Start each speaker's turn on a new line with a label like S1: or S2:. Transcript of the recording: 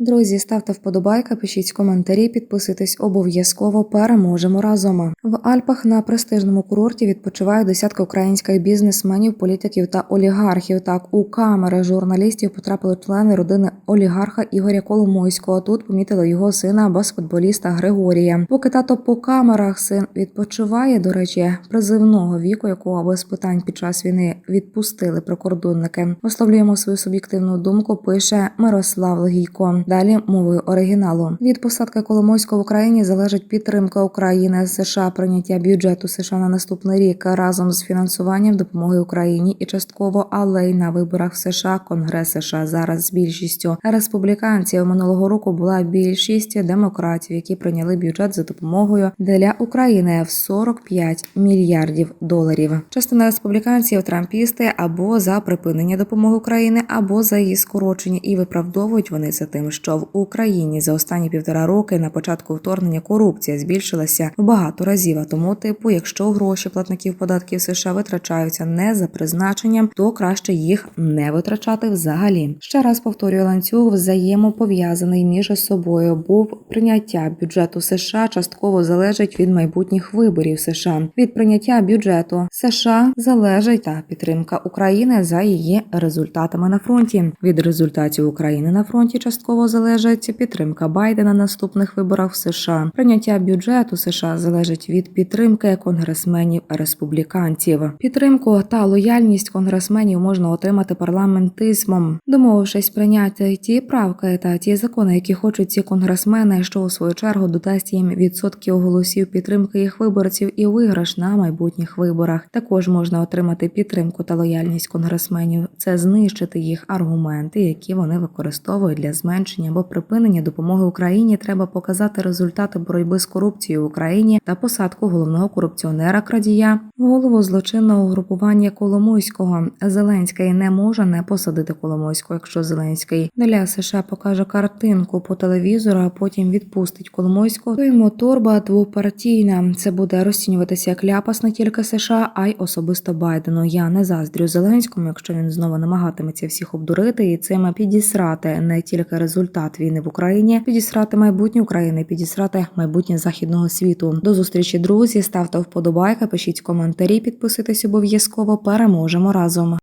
S1: Друзі, ставте вподобайка, пишіть коментарі, підписуйтесь обов'язково. Переможемо разом. В Альпах на престижному курорті відпочивають десятки українських бізнесменів, політиків та олігархів. Так у камери журналістів потрапили члени родини олігарха Ігоря Коломойського. Тут помітили його сина, баскетболіста Григорія. Поки тато по камерах син відпочиває, до речі, призивного віку, якого без питань під час війни відпустили прикордонники. Висловлюємо свою суб'єктивну думку. Пише Мирослав Легійко. Далі мовою оригіналу. Від посадки Коломойського в Україні залежить підтримка України США, прийняття бюджету США на наступний рік разом з фінансуванням допомоги Україні і частково, але й на виборах в США Конгрес США зараз з більшістю республіканців минулого року була більшість демократів, які прийняли бюджет за допомогою для України в 45 мільярдів доларів. Частина республіканців трампісти або за припинення допомоги України, або за її скорочення, і виправдовують вони за тим, що в Україні за останні півтора роки на початку вторгнення корупція збільшилася в багато разів. А тому, типу, якщо гроші платників податків США витрачаються не за призначенням, то краще їх не витрачати взагалі. Ще раз повторюю, ланцюг взаємопов'язаний між собою. Був прийняття бюджету США частково залежить від майбутніх виборів США. Від прийняття бюджету США залежить та підтримка України за її результатами на фронті. Від результатів України на фронті частково залежить підтримка Байдена на наступних виборах в США. Прийняття бюджету США залежить від підтримки конгресменів республіканців. Підтримку та лояльність конгресменів можна отримати парламентизмом, домовившись прийняти ті правки та ті закони, які хочуть ці конгресмени, що у свою чергу додасть їм відсотків голосів підтримки їх виборців і виграш на майбутніх виборах. Також можна отримати підтримку та лояльність конгресменів. Це знищити їх аргументи, які вони використовують для зменшення або припинення допомоги Україні. Треба показати результати боротьби з корупцією в Україні та посадку головного корупціонера крадія голову злочинного угрупування Коломойського. Зеленський не може не посадити Коломойського, якщо Зеленський для США покаже картинку по телевізору, а потім відпустить Коломойського. То йому торба двопартійна. Це буде розцінюватися як ляпас не тільки США, а й особисто Байдену. Я не заздрю Зеленському, якщо він знову намагатиметься всіх обдурити і цим підісрати не тільки результат війни в Україні, підісрати майбутнє України, підісрати майбутнє західного світу. До зустрічі, друзі. Ставте вподобайки, пишіть коментарі, підписуйтесь обов'язково. Переможемо разом.